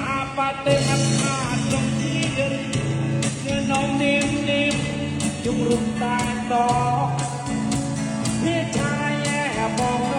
apa dengan adem lider Ngenom nim nim Jumrum tantok Hidayah bong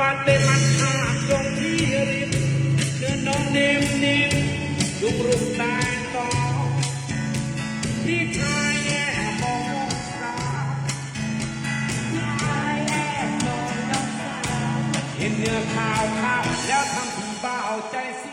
บ้านเป็นมันขาดจงที่ริบเนื้อน้องเนมเนมยุงรุ่งตายต่อที่ชายแย่มองตาที่ชายแย่มองตาเห็นเนื้อขาวขาวแล้วทำผีบ้เบาใจสี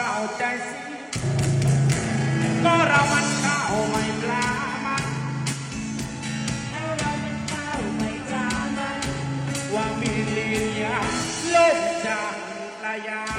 าใจสิก็เรามันเข้าไม่ปลามันแล้าเรามันเข้าไม่ปลามันว่ามีเรียลยาเล่นจากระยา